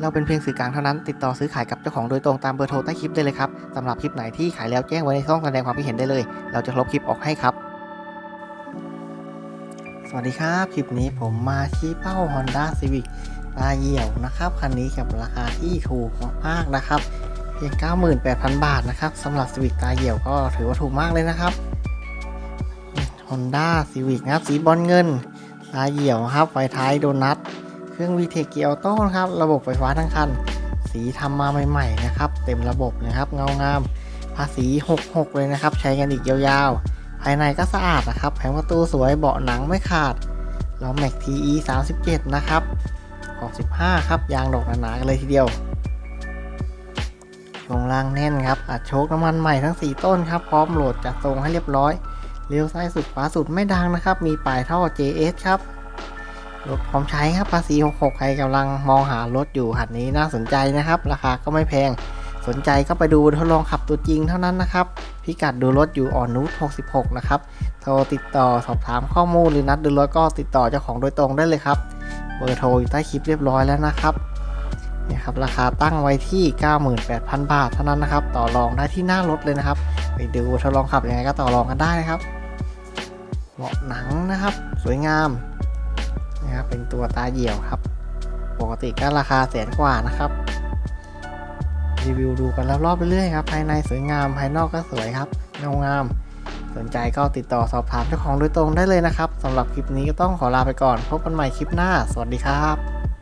เราเป็นเพียงสื่อกลางเท่านั้น ติดต่อซื้อขายกับเจ้าของโดยตรงตามเบอร์โทรใต้คลิปได้เลยครับสำหรับคลิปไหนที่ขายแล้วแจ้งไว้ในช่องแสดงความคิดเห็นได้เลย เราจะลบคลิปออกให้ครับ สวัสดีครับ คลิปนี้ผมมาชี้เป้า Honda Civic ตาเหี่ยวนะครับคันนี้กับราคาที่ถูกมากๆนะครับเพียง 98,000 บาทนะครับสำหรับ Civic ตาเหี่ยวก็ถือว่าถูกมากเลยนะครับ Honda Civic นะครับสีบอลเงิน ตาเหี่ยวครับไฟท้ายโดนัท เครื่อง VTEC เกียร์ออโต้นะครับ ระบบไฟฟ้าทั้งคัน สีทำมาใหม่ๆนะครับ เต็มระบบนะครับ เงางาม ภาษี 66 เลยนะครับ ใช้กันอีกยาวๆ ภายในก็สะอาดนะครับ แผงประตูสวย เบาะหนังไม่ขาดล้อแม็ก TE 37 นะครับขอบ15 ครับ ยางดอกหนาๆกันเลยทีเดียว ช่วงล่างแน่นครับ อัดโชคน้ำมันใหม่ทั้ง 4 ต้นครับ พร้อมโหลดจัดทรงให้เรียบร้อย เลี้ยวซ้ายสุดขวาสุดไม่ดังนะครับ มีปลายท่อ JS ครับ รถพร้อมใช้ครับภาษี66 ใครกำลังมองหารถอยู่หัดนี้น่าสนใจนะครับ ราคาก็ไม่แพง สนใจก็ไปดูทดลองขับตัวจริงเท่านั้นนะครับ พิกัดดูรถอยู่อ่อนนุช66 นะครับ โทรติดต่อสอบถามข้อมูลหรือนัดดูรถก็ติดต่อเจ้าของโดยตรงได้เลยครับ เบอร์โทรอยู่ใต้คลิปเรียบร้อยแล้วนะครับนี่ครับราคาตั้งไว้ที่ 98,000 บาทเท่านั้นนะครับ ต่อรองได้ที่หน้ารถเลยนะครับ ไปดูทดลองขับยังไงก็ต่อรองกันได้นะครับเบาะหนังนะครับ สวยงาม นะครับเป็นตัวตาเหี่ยวครับ ปกติก็ราคาแสนกว่านะครับ รีวิวดูกันรอบๆไปเรื่อยครับ ภายในสวยงาม ภายนอกก็สวยครับเงางาม สนใจก็ติดต่อสอบถามเจ้าของโดยตรงได้เลยนะครับสำหรับคลิปนี้ก็ต้องขอลาไปก่อน พบกันใหม่คลิปหน้า สวัสดีครับ